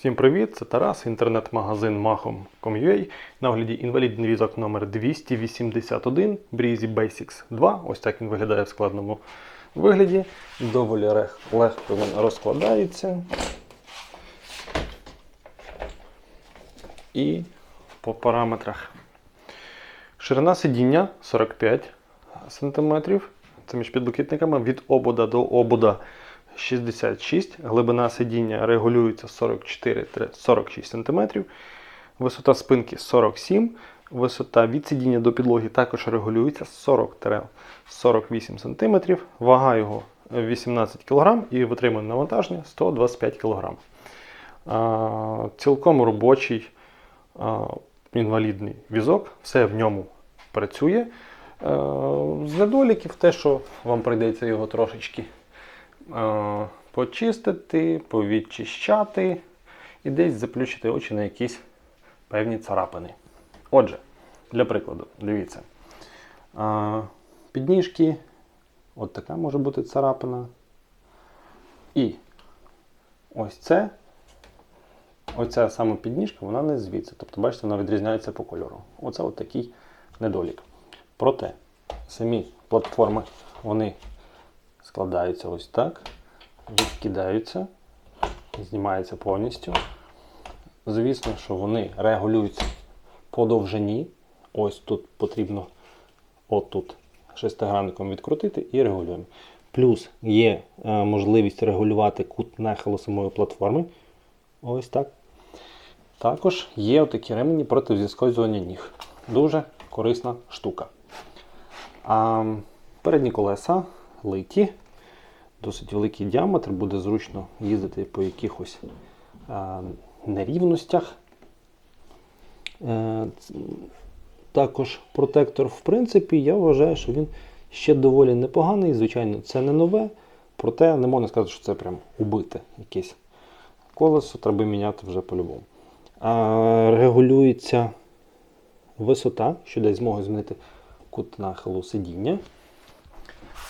Всім привіт! Це Тарас, інтернет-магазин Mahom.com.ua. На огляді інвалідний візок номер 281 Breezy Basics 2. Ось так він виглядає в складному вигляді. Доволі легко він розкладається. І по параметрах. Ширина сидіння 45 см. Це між підлокітниками від обода до обода 66 Глибина сидіння регулюється 44-46 см. Висота спинки 47 Висота від сидіння до підлоги також регулюється 40-48 см. Вага його 18 кг і витримує навантаження 125 кг. А, Цілком робочий а, інвалідний візок, все в ньому працює. Е, З недоліків те, що вам прийдеться його трошечки почистити, повідчищати і десь заплющити очі на якісь певні царапини. Отже, для прикладу, дивіться. Е, Підніжки, от така може бути царапина. І ось це оця саме підніжка, вона не звідси. Тобто, бачите, вона відрізняється по кольору. Оце от такий недолік. Проте самі платформи вони складаються ось так, відкидаються, знімаються повністю. Звісно, що вони регулюються по довжині. Ось тут потрібно отут шестигранником відкрутити і регулюємо. Плюс є е, можливість регулювати кут нахилу самої платформи. Ось так. Також є отакі ремені проти зіскользування ніг. Дуже корисна штука. А, передні колеса литі, досить великий діаметр, буде зручно їздити по якихось а, нерівностях. Е, також протектор, в принципі, я вважаю, що він ще доволі непоганий. Звичайно, це не нове, проте не можна сказати, що це прям убите якесь колесо, треба міняти вже по-любому. Регулюється висота, що дасть змогу змінити кут нахилу сидіння.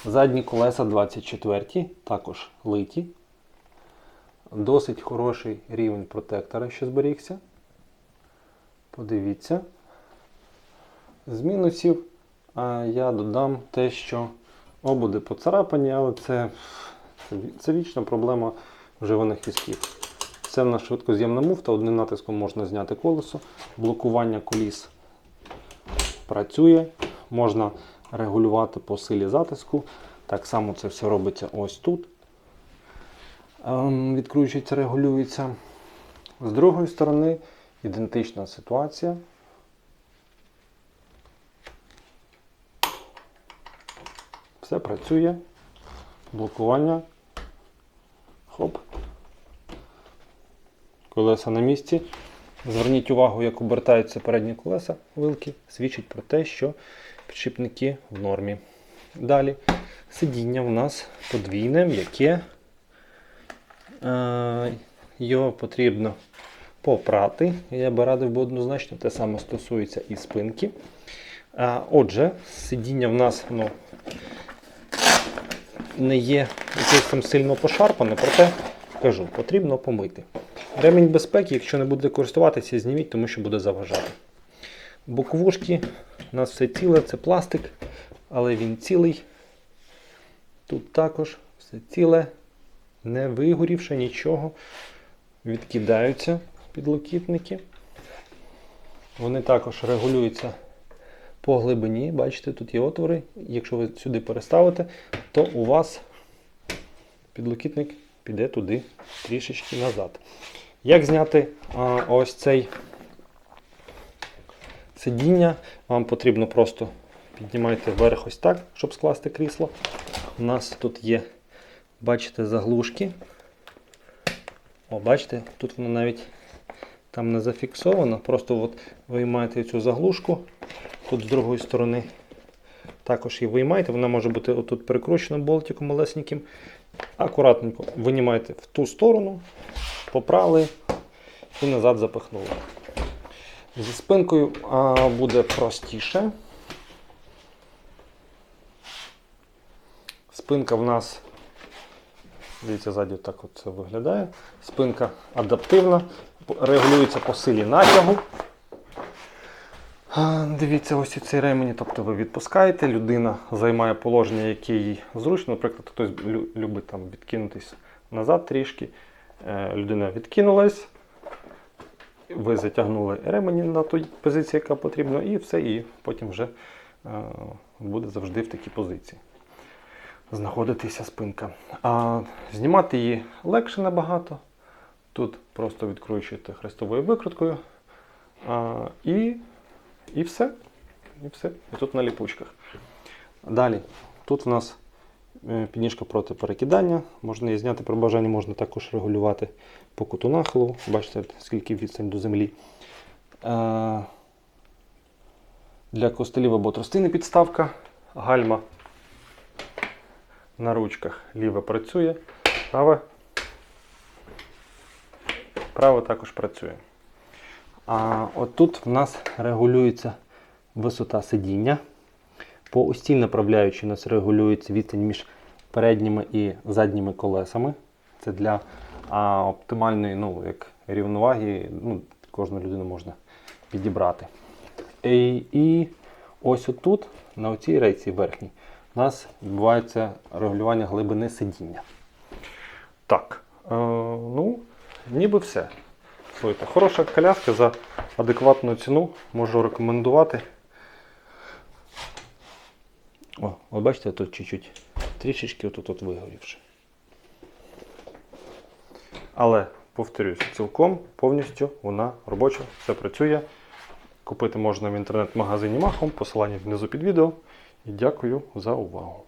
Задні колеса 24, також литі. Досить хороший рівень протектора, що зберігся. Подивіться. З мінусів я додам те, що обуди поцарапані, але це, це вічна проблема вживаних візків. Це в нас швидкоз'ємна муфта, одним натиском можна зняти колесо, блокування коліс працює, можна регулювати по силі затиску. Так само це все робиться ось тут. Ем, Відкручується, регулюється. З другої сторони ідентична ситуація. Все працює. Блокування. Хоп. Колеса на місці. Зверніть увагу, як обертаються передні колеса вилки, свідчить про те, що підшипники в нормі. Далі сидіння в нас подвійне, м'яке. Е, Його потрібно попрати. Я би радив би однозначно, те саме стосується і спинки. Е, Отже, сидіння в нас ну, не є якесь там сильно пошарпане, проте кажу, потрібно помити. Ремінь безпеки, якщо не буде користуватися, зніміть, тому що буде заважати. Боковушки у нас все ціле, це пластик, але він цілий. Тут також все ціле, не вигорівши нічого. Відкидаються підлокітники. Вони також регулюються по глибині. Бачите, тут є отвори. Якщо ви сюди переставите, то у вас підлокітник піде туди трішечки назад. Як зняти а, ось цей сидіння? Вам потрібно просто піднімайте вверх ось так, щоб скласти крісло. У нас тут є, бачите, заглушки. О, бачите, тут воно навіть там не зафіксовано. Просто от виймаєте цю заглушку. Тут з другої сторони також її виймаєте. Вона може бути отут перекручена болтиком малесеньким. Акуратненько винімаєте в ту сторону, попрали і назад запихнули. Зі спинкою а, буде простіше. Спинка в нас Дивіться, ззаді так от це виглядає. Спинка адаптивна, регулюється по силі натягу. Дивіться, ось і цей ремені, тобто ви відпускаєте, людина займає положення, яке їй зручно. Наприклад, хтось любить там відкинутись назад трішки. Е, Людина відкинулась, ви затягнули ремені на тій позиції, яка потрібна, і все, і потім вже е, буде завжди в такій позиції знаходитися спинка. А знімати її легше набагато. Тут просто відкручуєте хрестовою викруткою. А, і, і все. І все. І тут на ліпучках. Далі. Тут в нас підніжка проти перекидання. Можна її зняти при бажанні, можна також регулювати по куту нахилу. Бачите, скільки відстань до землі. Е, Для костелів або тростини підставка. Гальма на ручках. Ліве працює, праве. Право також працює. А от тут в нас регулюється висота сидіння. По ось цій направляючій у нас регулюється відстань між передніми і задніми колесами. Це для а, оптимальної ну, як рівноваги, ну, кожну людину можна підібрати. І, і ось отут, на оцій рейці верхній, у нас відбувається регулювання глибини сидіння. Так, е, ну, ніби все. Слухайте, хороша коляска за адекватну ціну можу рекомендувати. О, от бачите, тут чуть-чуть трішечки отут от вигорівши. Але, повторюсь, цілком повністю вона робоча, все працює. Купити можна в інтернет-магазині Махом, посилання внизу під відео. І дякую за увагу.